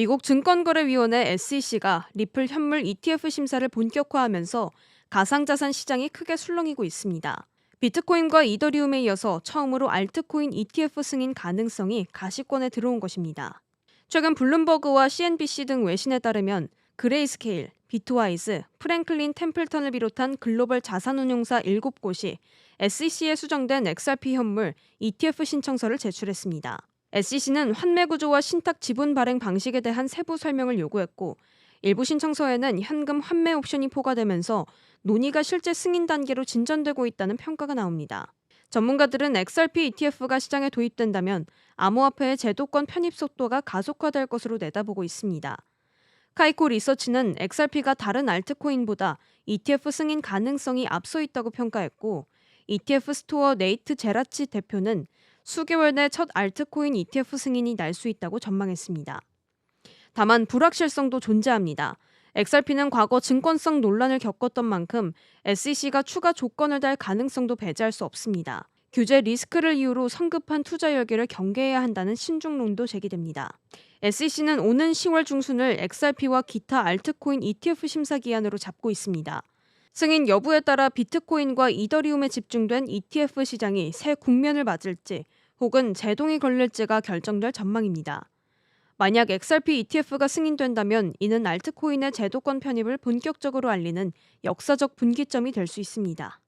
미국 증권거래위원회 SEC가 리플 현물 ETF 심사를 본격화하면서 가상자산 시장이 크게 술렁이고 있습니다. 비트코인과 이더리움에 이어서 처음으로 알트코인 ETF 승인 가능성이 가시권에 들어온 것입니다. 최근 블룸버그와 CNBC 등 외신에 따르면 그레이스케일, 비트와이즈, 프랭클린 템플턴을 비롯한 글로벌 자산운용사 7곳이 SEC에 수정된 XRP 현물 ETF 신청서를 제출했습니다. SEC는 환매 구조와 신탁 지분 발행 방식에 대한 세부 설명을 요구했고 일부 신청서에는 현금 환매 옵션이 포괄되면서 논의가 실제 승인 단계로 진전되고 있다는 평가가 나옵니다. 전문가들은 XRP ETF가 시장에 도입된다면 암호화폐의 제도권 편입 속도가 가속화될 것으로 내다보고 있습니다. 카이코 리서치는 XRP가 다른 알트코인보다 ETF 승인 가능성이 앞서 있다고 평가했고 ETF 스토어 네이트 제라치 대표는 수개월 내 첫 알트코인 ETF 승인이 날 수 있다고 전망했습니다. 다만 불확실성도 존재합니다. XRP는 과거 증권성 논란을 겪었던 만큼 SEC가 추가 조건을 달 가능성도 배제할 수 없습니다. 규제 리스크를 이유로 성급한 투자 열기를 경계해야 한다는 신중론도 제기됩니다. SEC는 오는 10월 중순을 XRP와 기타 알트코인 ETF 심사 기한으로 잡고 있습니다. 승인 여부에 따라 비트코인과 이더리움에 집중된 ETF 시장이 새 국면을 맞을지 혹은 제동이 걸릴지가 결정될 전망입니다. 만약 XRP ETF가 승인된다면 이는 알트코인의 제도권 편입을 본격적으로 알리는 역사적 분기점이 될 수 있습니다.